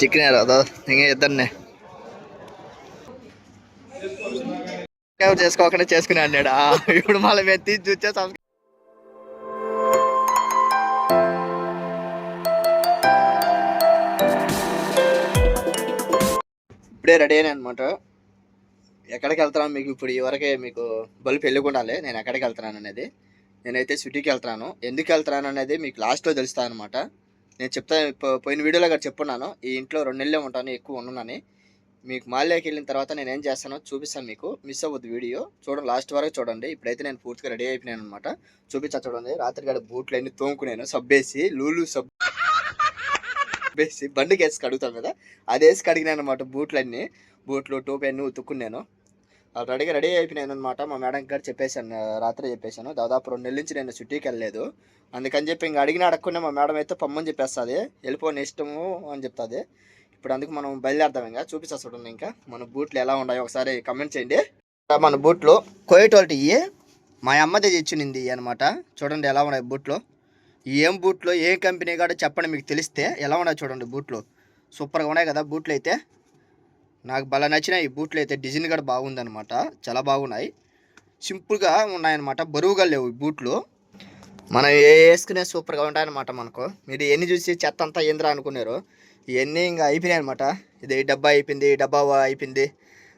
Chicken రాదా ఇంకా ఇద్దరిని. చేసుకోకుండా చేసుకుని అన్నాడు? ఇప్పుడు మళ్ళీ మేము తీసి చూసే సంస్కృతి ఇప్పుడే రెడీ అయినా అనమాట ఎక్కడికి వెళ్తున్నాను మీకు ఇప్పుడు ఈ వరకే మీకు బల్బు వెళ్ళకుండాలి నేను ఎక్కడికి వెళ్తున్నాను అనేది. నేనైతే సిటీకి వెళ్తున్నాను. ఎందుకు వెళ్తున్నాను అనేది మీకు లాస్ట్లో తెలుస్తాను అనమాట నేను చెప్తాను పోయిన వీడియోలో కూడా చెప్పున్నాను. ఈ ఇంట్లో రెండు నెలలే ఉంటాను ఎక్కువ ఉన్నానని మీకు మాల్యాకి వెళ్ళిన తర్వాత నేను ఏం చేస్తానో చూపిస్తాను మీకు. మిస్ అవ్వద్దు వీడియో. చూడండి లాస్ట్ వరకు చూడండి. ఇప్పుడైతే నేను పూర్తిగా రెడీ అయిపోయినాను అనమాట చూపించా చూడండి. రాత్రి గడ బూట్లు అన్ని తోముకున్నాను సబ్బేసి లూలు సబ్ వేసి బండికి వేసి కడుగుతాం కదా. అది వేసి కడిగినాను అనమాట బూట్లన్నీ. బూట్లు టోపీ అన్నీ ఉతుక్కున్నాను. రెడీగా రెడీ అయిపోయినాను అనమాట మా మేడం గారు చెప్పేశాను రాత్రి చెప్పేశాను. దాదాపు రెండు నెలల నుంచి నేను చుట్టీకి వెళ్ళలేదు. అందుకని చెప్పి ఇంకా అడిగిన అడగకుండా మా మేడం అయితే పమ్మని చెప్పేస్తుంది. వెళ్ళిపోని ఇష్టము అని చెప్తుంది. ఇప్పుడు అందుకు మనం బయలుదేరదాం ఇంకా. చూపిస్తా చూడండి ఇంకా మన బూట్లు ఎలా ఉన్నాయో ఒకసారి కమెంట్ చేయండి. మన బూట్లు కోయటోటి ఇవి మా అమ్మదే తెచ్చినింది అనమాట చూడండి ఎలా ఉన్నాయి బూట్లు. ఏం బూట్లు ఏ కంపెనీ కాడ చెప్పండి మీకు తెలిస్తే ఎలా ఉన్నాయి చూడండి బూట్లు. సూపర్గా ఉన్నాయి కదా బూట్లు అయితే. నాకు భలే నచ్చినాయి. ఈ బూట్లు అయితే డిజైన్ కూడా బాగుందనమాట చాలా బాగున్నాయి. సింపుల్గా ఉన్నాయన్నమాట. బరువుగా లేవు ఈ బూట్లు. మనం ఏ వేసుకునే సూపర్గా ఉంటాయన్నమాట మనకు. మీరు ఎన్ని చూసి చెత్త అంతా ఏంద్రా అనుకున్నారు ఇవన్నీ ఇంకా అయిపోయినాయి అనమాట ఇది ఈ డబ్బా అయిపోయింది ఈ డబ్బా అయిపోయింది.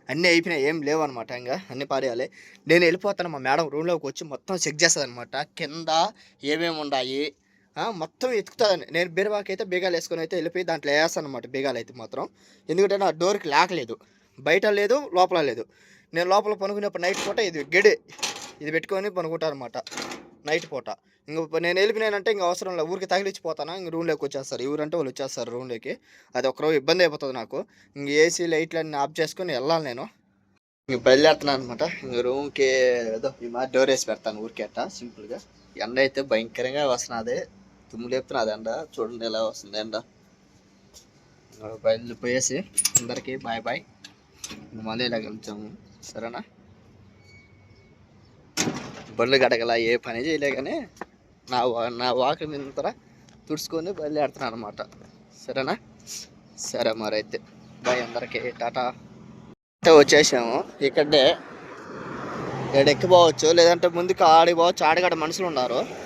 అన్నీ అయిపోయినాయి. ఏం లేవు అనమాట ఇంకా. అన్నీ పారేయాలి. నేను వెళ్ళిపోతాను మా మేడం రూమ్లోకి వచ్చి మొత్తం చెక్ చేస్తుంది అనమాట కింద ఏమేమి ఉన్నాయి? మొత్తం ఎత్తుకుతుందని నేను బీరువాకి అయితే బీగాలు వేసుకొని అయితే వెళ్ళిపోయి దాంట్లో వేస్తాను అనమాట బీగాలు అయితే మాత్రం. ఎందుకంటే నా డోర్కి లేకలేదు. బయట లేదు లోపల లేదు. నేను లోపల పనుకునేప్పుడు నైట్ పూట ఇది గడి ఇది పెట్టుకొని పనుకుంటాను అనమాట నైట్ పూట. ఇంక నేను వెళ్ళిపోయినానంటే ఇంక అవసరం లేదు. ఊరికి తగిలిచ్చిపోతాను ఇంక రూమ్లోకి వచ్చేస్తారు. ఎవరంటే వాళ్ళు వచ్చేస్తారు రూమ్లోకి. అది ఒకరోజు ఇబ్బంది అయిపోతుంది నాకు. ఇంక ఏసీ లైట్లు ఆఫ్ చేసుకొని వెళ్ళాలి నేను. ఇంక బయలుదేరుతున్నాను అనమాట ఇంక రూమ్కి ఏదో ఈ మా డోర్ వేసి పెడతాను ఊరికే అట్ట సింపుల్గా. ఎండ అయితే భయంకరంగా వస్తున్నది. తుమ్ము లేపుతున్నది ఎండ చూడండి ఎలా వస్తుంది ఎండ ఇంక బయలుపోయేసి అందరికీ బాయ్ బాయ్. మళ్ళీ ఇలా కలుద్దాము. సరేనా? బండ్లు గడగల ఏ పని చేయలే కానీ నా వా- నా వాకి నింతర తుడుచుకొని బయలుదేడుతున్నాను అనమాట సరేనా? సరే మరి అయితే. బాయ్ అందరికీ. టాటా. అయితే వచ్చేసాము. ఇక్కడే ఇక్కడ ఎక్కిపోవచ్చు. లేదంటే ముందుకు ఆడిపోవచ్చు. ఆడగాడ మనుషులు ఉన్నారు.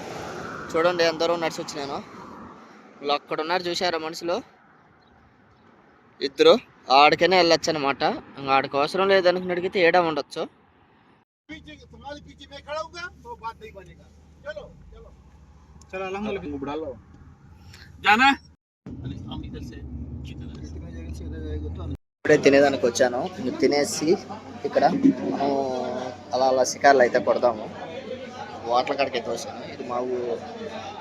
చూడండి ఎంత దూరం నడిచి వచ్చినాను వీళ్ళు అక్కడ ఉన్నారు చూసారా మనుషులు? ఇద్దరు ఆడికైనా వెళ్ళొచ్చు అనమాట ఆడికి అవసరం లేదనుకుని అడిగితే ఏడా ఉండొచ్చు. ఇప్పుడే తినేదానికి వచ్చాను. తినేసి ఇక్కడ అలా అలా షికార్లు అయితే కొడతాము వాటర్ కాడికి అయితే వచ్చాను. ఇది మా ఊ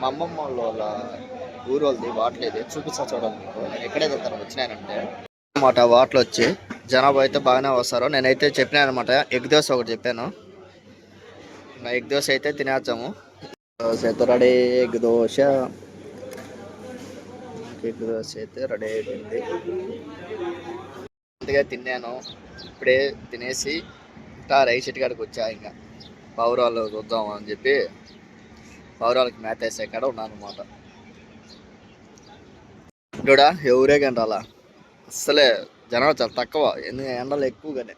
మా అమ్మమ్మ వాళ్ళ వాళ్ళ ఊరు వాళ్ళది వాటర్ ఇది. చూపిస్తా చూడండి. మీకు నేను ఎక్కడైతే తను వచ్చినానంటే అనమాట వాటర్ వచ్చి జనాభా అయితే బాగానే వస్తారు. నేనైతే చెప్పినాను అనమాట ఎగ్ దోశ ఒకటి చెప్పాను. నా ఎగ్ దోశ అయితే తినేద్దాము. దోశ అయితే ready. Egg dosa. Egg dosa అయితే రెడీ అయిపోయింది. ముందుగా తిన్నాను. ఇప్పుడే తినేసి ఇంకా రైస్ చెట్టు కాడికి వచ్చా ఇంకా. పౌరాలు చూద్దాం అని చెప్పి పౌరాలకి మ్యాచ్ వేసే కాడ ఉన్నాను అనమాట ఇక్కడ ఎవరే కానీ అస్సలే జనం చాలా తక్కువ. ఎందుకంటే ఎండలు ఎక్కువగానే?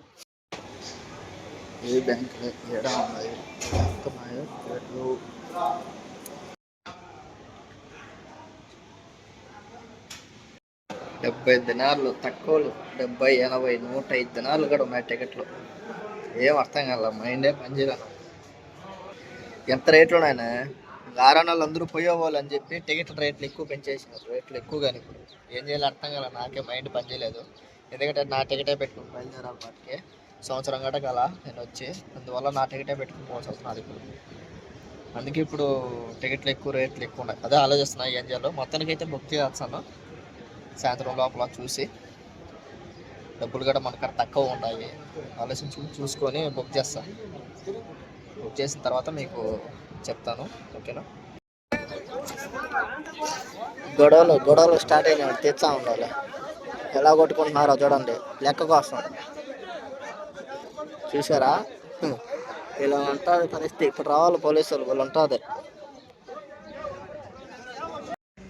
ఏ బ్యాంక్ ఏడా ఉన్నాయి? డెబ్బై దినాలు తక్కువలు. డెబ్బై ఎనభై నూట ఐదు దినాలు కూడా ఉన్నాయి టికెట్లు. ఏం అర్థం కాల? మైండే పనిచేయాలి. ఎంత రేట్లు ఉన్నాయన గారాణాలు అందరూ పోయేవాళ్ళు అని చెప్పి టికెట్ రేట్లు ఎక్కువ పెంచేసినారు. రేట్లు ఎక్కువ కానీ ఇప్పుడు ఏం చేయాలో అర్థం కాల నాకే మైండ్ పనిచేయలేదు ఎందుకంటే నా టికెటే పెట్టుకుని బయలుదేరాలి వాటికి. సంవత్సరం గట గల నేను వచ్చి అందువల్ల నా టికెటే పెట్టుకుని పోవాల్సి వస్తున్నది ఇప్పుడు. అందుకే ఇప్పుడు టికెట్లు ఎక్కువ రేట్లు ఎక్కువ ఉన్నాయి. అదే ఆలోచిస్తున్నా ఏం చేయాలో. మొత్తానికి అయితే బుక్ చేస్తాను. సాయంత్రం లోపల చూసి డబ్బులు కూడా మనకు తక్కువ ఉంటాయి ఆలోచించుకుని చూసుకొని బుక్ చేస్తాను బుక్ చేసిన తర్వాత మీకు చెప్తాను ఓకేనా? గొడవలు గొడవలు స్టార్ట్ అయినాయి తెచ్చా ఉండాలి. ఎలా కొట్టుకుంటున్నారో చూడండి లెక్క కోసం. చూసారా. ఇలా ఉంటుంది పరిస్థితి. ఇప్పుడు రావాలి పోలీసులు వీళ్ళు ఉంటుంది.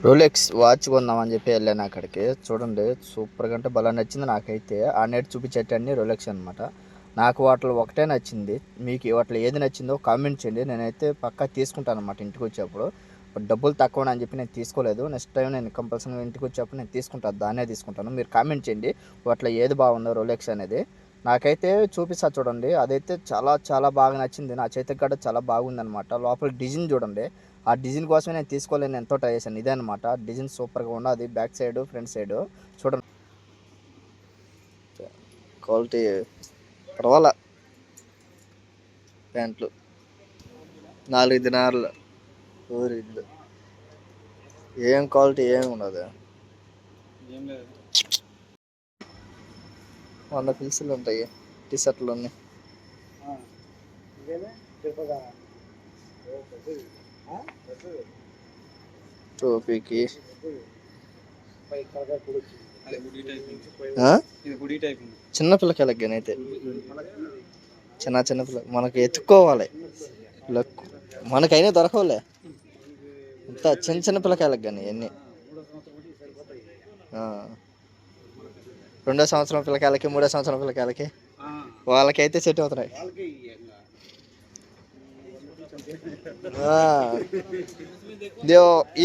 రోలెక్స్ వాచ్ కొందామని చెప్పి వెళ్ళాను అక్కడికి. చూడండి సూపర్గా అంటే భలే నచ్చింది నాకైతే. ఆ నెట్ చూపించేటన్ని రోలెక్స్ అనమాట నాకు వాటిలో ఒకటే నచ్చింది. మీకు వాటిలో ఏది నచ్చిందో కామెంట్ చేయండి. నేనైతే పక్కా తీసుకుంటాను అనమాట ఇంటికి వచ్చేప్పుడు డబ్బులు తక్కువ అని చెప్పి నేను తీసుకోలేదు. నెక్స్ట్ టైం నేను కంపల్సరీ ఇంటికి వచ్చేప్పుడు నేను తీసుకుంటాను దాన్నే తీసుకుంటాను. మీరు కామెంట్ చేయండి వాటిలో ఏది బాగుందో రోలెక్స్ అనేది. నాకైతే చూపిస్తా చూడండి. అదైతే చాలా చాలా బాగా నచ్చింది. నా చేతికి కూడా చాలా బాగుంది అనమాట లోపల డిజైన్ చూడండి. ఆ డిజైన్ కోసమే నేను తీసుకోలేను ఎంతో ట్రై చేశాను. ఇదే అనమాట డిజైన్ సూపర్గా ఉన్నది. Back side front side. చూడండి. క్వాలిటీ పర్వాలా? ప్యాంట్లు. నాలుగు దినార్లు. ఊరిద్దు ఏం క్వాలిటీ ఏం ఉండదు. వంద పీసులు ఉంటాయి. టీ షర్ట్లు ఉన్నాయి టోపీకి. చిన్న పిల్లకాయలకి కానీ అయితే? చిన్న చిన్న పిల్ల మనకి ఎత్తుక్కోవాలి లక్ మనకైనా దొరకవులే. అంత చిన్న చిన్న పిల్లకాయలకు కానీ ఇవన్నీ. రెండో సంవత్సరం పిల్లకాయలకి మూడో సంవత్సరం పిల్లకాయలకి వాళ్ళకైతే సెట్ అవుతున్నాయి.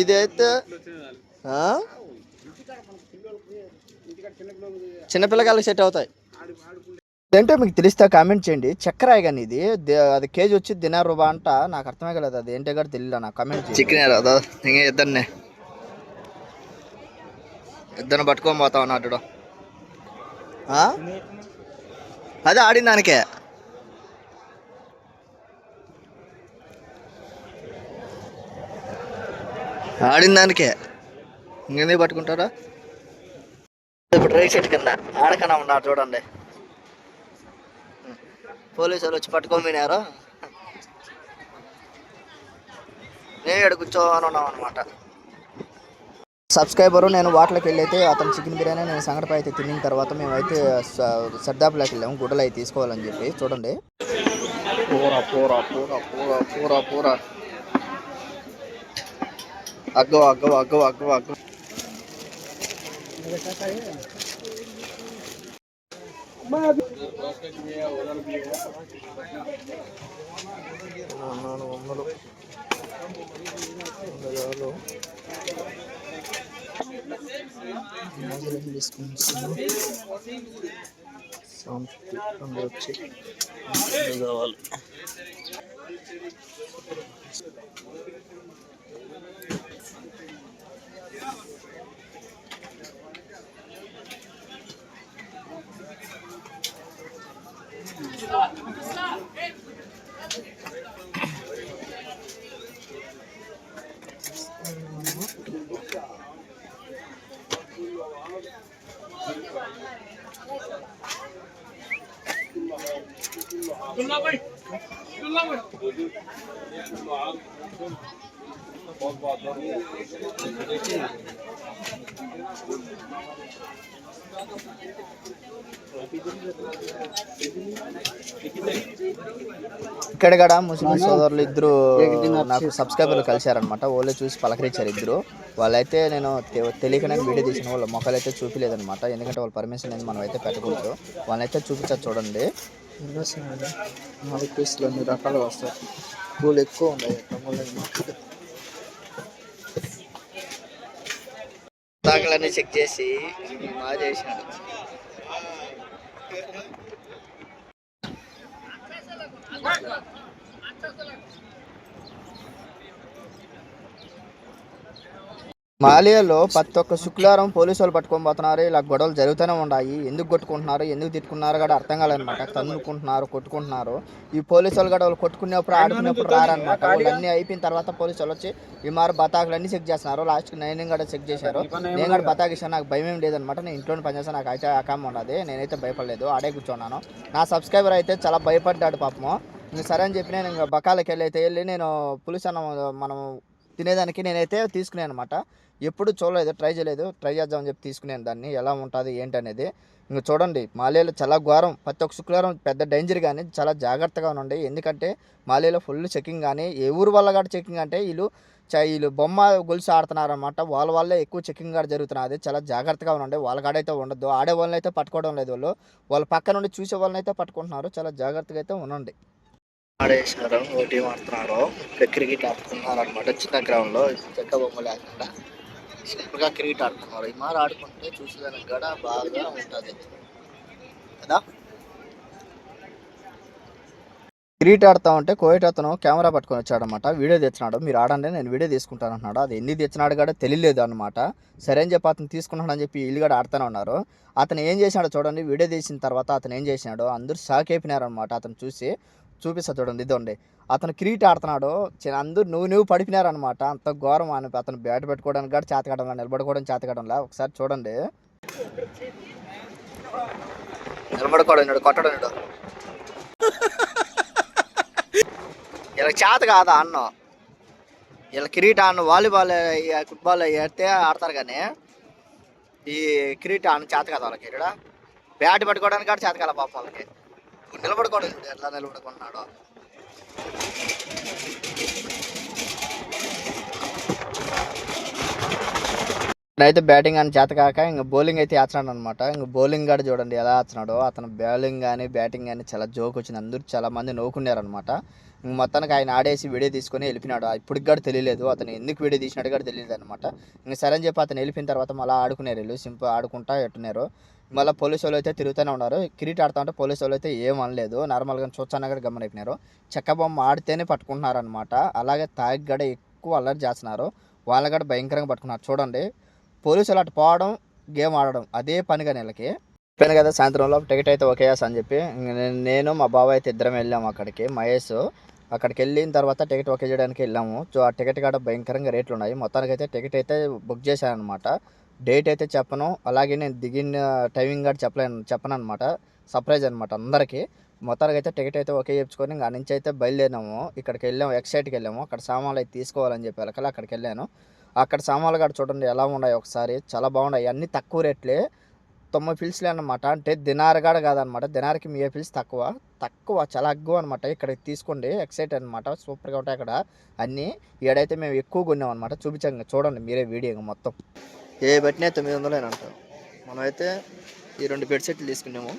ఇదైతే వచ్చిన చాలు. ఆ? చిన్న పిల్లకాయలకి సెట్ అవుతాయి. ఏంటో మీకు తెలిస్తే కామెంట్ చేయండి. చక్కెర కానీ ఇది అది కేజీ వచ్చి దినారు రూపా అంట. నాకు అర్థమే కలేదు అది ఏంటో కూడా తెలియదు నాకు? కామెంట్ చికెన్ ఇంకా ఇద్దరినే. ఇద్దరిని పట్టుకొని పోతా ఉన్నాడు అదే ఆడిన దానికే. ఆడిన దానికే. ఇంకెందుకు పట్టుకుంటారా? ఇప్పుడు రైట్ సైడ్ కింద ఆడకన్నా ఉన్నారు చూడండి. పోలీసు వాళ్ళు వచ్చి పట్టుకొని పోయినారు నేను ఇక్కడ కూర్చోని ఉన్నాం అనమాట సబ్స్క్రైబరు నేను వాటిలోకి వెళ్ళైతే అతను చికెన్ బిర్యానీ నేను సంగటిపై అయితే తిన్న తర్వాత మేమైతే సర్దాపులోకి వెళ్ళాము గుడ్డలు అయితే తీసుకోవాలని చెప్పి చూడండి. పూర పూర పూర పూర పూర పూర. అగ్గో అగ్గో అగ్గో అగ్గో అగ్గో. నాలుగు వందలు వందలు తీసుకుంటున్నాను సంతృప్తి అందరూ వచ్చి వందలు కావాలి ఇక్కడ కూడా ముస్లిం సోదరులు ఇద్దరు నాకు సబ్స్క్రైబర్లు కలిశారనమాట వాళ్ళే చూసి పలకరించారు ఇద్దరు. వాళ్ళైతే నేను తెలియకనే వీడియో తీసిన వాళ్ళ మొక్కలు అయితే చూపించలేదనమాట ఎందుకంటే వాళ్ళ పర్మిషన్ అనేది మనం అయితే పెట్టకూడదు. వాళ్ళైతే చూపించారు చూడండి. నాలుగు పీసులు అన్ని రకాలు వస్తాయి. ఎక్కువ ఉన్నాయి. దాఖలన్నీ చెక్ చేసి మా బాగా చేసినాడు మాలియాలో ప్రతి ఒక్క శుక్రవారం పోలీసు వాళ్ళు పట్టుకొని పోతున్నారు. ఇలా గొడవలు జరుగుతూనే ఉన్నాయి. ఎందుకు కొట్టుకుంటున్నారు? ఎందుకు తిట్టుకున్నారు? కూడా అర్థం కాలేదన్నమాట. తన్నుకుంటున్నారు కొట్టుకుంటున్నారు. ఈ పోలీసు వాళ్ళు కూడా వాళ్ళు కొట్టుకునేప్పుడు ఆడుకునేప్పుడు రారనమాట వాళ్ళు అన్ని అయిపోయిన తర్వాత పోలీసు వాళ్ళు వచ్చి ఈ మారు బతాకులు అన్ని చెక్ చేస్తున్నారు. లాస్ట్కి నేను కూడా చెక్ చేశారు. నేను కూడా బతాకిస్తాను నాకు భయం ఏం లేదనమాట నేను ఇంట్లోనే పనిచేస్తాను. నాకు అయితే అకామ ఉండదు. నేనైతే భయపడలేదు. ఆడే కూర్చున్నాను. నా సబ్స్క్రైబర్ అయితే చాలా భయపడ్డాడు పాపము. సరే అని చెప్పి నేను ఇంకా బకాలకి వెళ్ళి అయితే వెళ్ళి నేను పులుసు మనం తినేదానికి నేనైతే తీసుకున్నాను అనమాట ఎప్పుడు చూడలేదు ట్రై చేయలేదు. ట్రై చేద్దామని చెప్పి తీసుకున్నాను దాన్ని. ఎలా ఉంటుంది ఏంటి అనేది ఇంక చూడండి మాలేలో చాలా ఘోరం. ప్రతి ఒక్క శుక్రవారం పెద్ద డేంజర్ కానీ చాలా జాగ్రత్తగా ఉండండి. ఎందుకంటే మాలేలో ఫుల్ చెకింగ్ కానీ ఏ ఊరు వల్ల కూడా చెకింగ్ అంటే వీళ్ళు చ- వీళ్ళు బొమ్మ గొలుసు ఆడుతున్నారనమాట వాళ్ళ వల్లే ఎక్కువ చెకింగ్ కూడా జరుగుతున్నది చాలా జాగ్రత్తగా ఉండండి. వాళ్ళ కాడైతే ఉండదు ఆడే వాళ్ళని అయితే పట్టుకోవడం లేదు వాళ్ళు. వాళ్ళ పక్క నుండి చూసే వాళ్ళని అయితే పట్టుకుంటున్నారు. చాలా జాగ్రత్తగా అయితే ఉండండి. ఆడేశారు ఓ టీం ఆడుతున్నారు క్రికెట్ ఆడుతున్నారు అనమాట చిన్న గ్రౌండ్లో చెక్క బొమ్మ లేకుండా. సింపుల్గా క్రికెట్ ఆడుతున్నారు. ఈ మారు ఆడుకుంటే చూసేదానికి కూడా బాగా ఉంటుంది. కదా? క్రికెట్ ఆడుతా ఉంటే కోయట అతను కెమెరా పట్టుకొని వచ్చాడనమాట వీడియో తెచ్చినాడు. మీరు ఆడండి నేను వీడియో తీసుకుంటాను అన్నాడు. అది ఎన్ని తెచ్చినాడు కూడా తెలియలేదు అనమాట సరే అని చెప్పి అతను తీసుకుంటాడు అని చెప్పి వీళ్ళు కూడా ఆడుతూనే ఉన్నారు. అతను ఏం చేశాడో చూడండి. వీడియో తీసిన తర్వాత అతను ఏం చేసినాడు అందరూ షాక్ అయిపోయినారు అనమాట అతను చూసి. చూపిస్తా చూడండి ఇదండి అతను క్రీట్ ఆడుతున్నాడు. అందరూ నువ్వు నువ్వు పడిపినారనమాట అంత ఘోరం అని అతను బ్యాట్ పెట్టుకోవడానికి కూడా చేతకడంలా నిలబడుకోవడం చేతకడంలా ఒకసారి చూడండి. నిలబడుకోవడం కొట్టడం ఇలా చేత కాదా అన్నం. ఇలా కిరీట ఆడిన వాలీబాల్ ఫుట్బాల్ ఆడితే ఆడతారు కానీ ఈ కిరీట ఆడిన చేత కదా వాళ్ళకి ఇక్కడ బ్యాట్ పట్టుకోవడానికి కూడా చేత కాల పాప వాళ్ళకి. నిలబడుకోవడం ఎట్లా నిలబడుకున్నాడో అయితే బ్యాటింగ్ అని చేత కాక ఇంకా బౌలింగ్ అయితే వేస్తున్నాడు అనమాట ఇంకా బౌలింగ్ కూడా చూడండి ఎలా వేస్తున్నాడో అతను బౌలింగ్ కానీ బ్యాటింగ్ కానీ చాలా జోక్ వచ్చింది. అందరూ చాలా మంది నవ్వుకున్నారు అనమాట మొత్తానికి ఆయన ఆడేసి వీడియో తీసుకొని వెళ్ళిపోయినాడు. ఇప్పటికి కూడా తెలియలేదు. అతను ఎందుకు వీడియో తీసినాడు కూడా తెలియదు అనమాట ఇంక సరే అని చెప్పి అతను వెళ్ళిపోయిన తర్వాత మళ్ళీ ఆడుకునేరు వీళ్ళు. సింపుల్ ఆడుకుంటా ఎట్టున్నారు. మళ్ళీ పోలీసు వాళ్ళు అయితే తిరుగుతూనే ఉన్నారు. క్రికెట్ ఆడుతా ఉంటే పోలీసు వాళ్ళు అయితే ఏం అనలేదు. నార్మల్గా చూచానా కూడా గమనైపోయినారు చెక్క బొమ్మ ఆడితేనే పట్టుకుంటున్నారు అనమాట అలాగే తాగి కూడా ఎక్కువ అల్లరి చేస్తున్నారు. వాళ్ళ కూడా భయంకరంగా పట్టుకున్నారు. చూడండి. పోలీసులు అటు పోవడం గేమ్ ఆడడం అదే పనిగా నెలకి. చెప్పాను కదా సాయంత్రంలో టికెట్ అయితే ఒకే అని చెప్పి. నేను- నేను మా బాబాయ్ అయితే ఇద్దరం వెళ్ళాము అక్కడికి. మహేష్ అక్కడికి వెళ్ళిన తర్వాత టికెట్ ఓకే చేయడానికి వెళ్ళాము. సో ఆ టికెట్ కాడ భయంకరంగా రేట్లు ఉన్నాయి మొత్తానికి అయితే టికెట్ అయితే బుక్ చేశాను అనమాట డేట్ అయితే చెప్పను. అలాగే నేను దిగిన టైమింగ్ కూడా చెప్పలేను చెప్పను అనమాట సర్ప్రైజ్ అనమాట అందరికీ. మొత్తానికి అయితే టికెట్ అయితే ఓకే చెప్పుకొని ఇంకా నుంచి అయితే బయలుదేరినాము. ఇక్కడికి వెళ్ళాము ఎక్సైట్కి వెళ్ళాము. అక్కడ సామాన్లు అయితే తీసుకోవాలని చెప్పి వెళ్ళకల్లా అక్కడికి వెళ్ళాను. అక్కడ సామాన్లు కూడా చూడండి ఎలా ఉన్నాయి ఒకసారి. చాలా బాగున్నాయి. అన్నీ తక్కువ రేట్లే. తొమ్మిది ఫీల్స్లే అనమాట అంటే దినారగాడ కాడ కాదనమాట దినారికి మీ ఫీల్స్ తక్కువ. తక్కువ చాలా అగ్గు అనమాట ఇక్కడ తీసుకోండి. ఎక్సైట్ అనమాట సూపర్గా ఉంటాయి అక్కడ అన్నీ. ఈడైతే మేము ఎక్కువ కొన్నాం అనమాట చూపించాం చూడండి మీరే వీడియో మొత్తం. ఏ పెట్టినా తొమ్మిది వందలేనంట మనమైతే ఈ రెండు బెడ్ సెట్లు తీసుకున్నాము.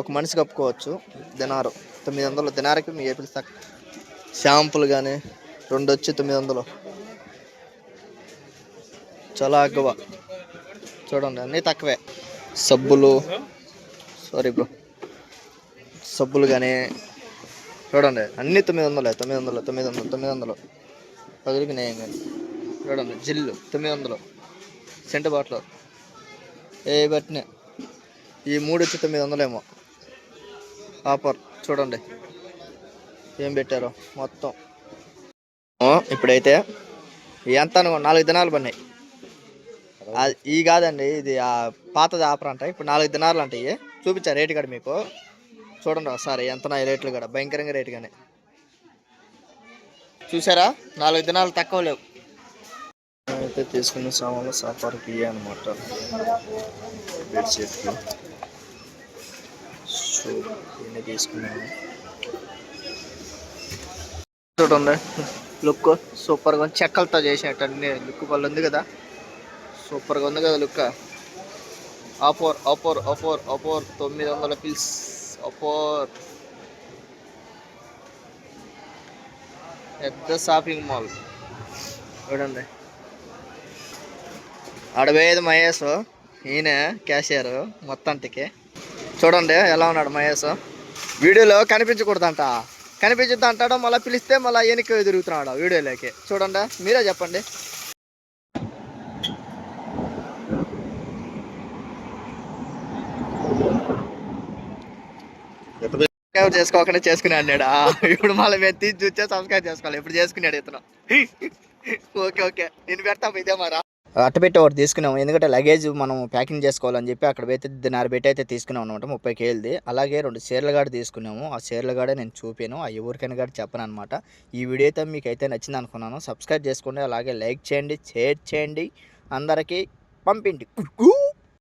ఒక మనిషి కప్పుకోవచ్చు దినారు. తొమ్మిది వందలు దినారకి మీ ఏపీ తక్కువ షాంపులు కానీ రెండు వచ్చి తొమ్మిది వందలు చాలా అగ్గవ. చూడండి అన్నీ తక్కువే. సబ్బులు సారీ బ్రో సబ్బులు కానీ చూడండి అన్నీ తొమ్మిది వందలే తొమ్మిది వందలు తొమ్మిది వందలు తొమ్మిది వందలు పగిలిపోయినాయి కానీ చూడండి జిల్లు తొమ్మిది వందలు సెంటు బాటిల్. ఏ బట్టినే ఈ మూడు వచ్చి తొమ్మిది వందలేమో ఆఫర్ చూడండి. ఏం పెట్టారో మొత్తం. ఇప్పుడైతే ఎంత అనుకో నాలుగు దినాలు పడినాయి. ఈ కాదండి ఇది ఆ పాతది ఆఫర్ అంట ఇప్పుడు నాలుగు దినాలు అంటే ఇవి చూపించా రేటు కూడా మీకు. చూడండి ఒకసారి ఎంత నా రేట్లు కూడా భయంకరంగా రేటు కానీ. చూసారా? నాలుగు దినాలు తక్కువ లేవు. అయితే తీసుకున్న సామాన్లు సాఫార్కి అనమాట బెడ్షీట్కి. సో ఇవన్నీ తీసుకున్నాను. చూడండి లుక్ సూపర్గా చెక్కలతో చేసినట్టు అన్ని లుక్ వాళ్ళు ఉంది కదా. సూపర్గా ఉంది కదా లుక్క ఆఫోర్ ఆఫోర్ ఆఫోర్ ఆఫోర్ తొమ్మిది వందల పీస్ ఆఫోర్ పెద్ద షాపింగ్ మాల్. చూడండి. అడవేది మహేష్ ఈయన క్యాషియర్ మొత్తానికి. చూడండి ఎలా ఉన్నాడు మహేష్. వీడియోలో కనిపించకూడదంట. కనిపించద్దు అంటాడు మళ్ళీ పిలిస్తే మళ్ళీ వెనక్కి తిరుగుతున్నాడు వీడియోలోకి. చూడండి మీరే చెప్పండి. సబ్స్క్రైబ్ చేసుకోకుండా చేసుకుని అన్నాడు. ఇప్పుడు మళ్ళీ మేము తీసి చూస్తే సబ్స్క్రైబ్ చేసుకోవాలి. ఇప్పుడు చేసుకున్నాడు ఇతను. Okay okay. నేను పెడతాం ఇదే మరా. అట్ట పెట్టి ఒకటి తీసుకున్నాము ఎందుకంటే లగేజ్ మనం ప్యాకింగ్ చేసుకోవాలని చెప్పి అక్కడ పెట్టి దినారు పెట్టి అయితే తీసుకున్నాం అనమాట ముప్పై కేజీది అలాగే రెండు చీరల గాడి తీసుకున్నాము. ఆ చీరల గాడే నేను చూపాను. ఆ ఎవరికైనా గాడి చెప్పను అనమాట ఈ వీడియో అయితే మీకు అయితే నచ్చింది అనుకున్నాను. సబ్స్క్రైబ్ చేసుకోండి. అలాగే లైక్ చేయండి షేర్ చేయండి. అందరికీ పంపిండి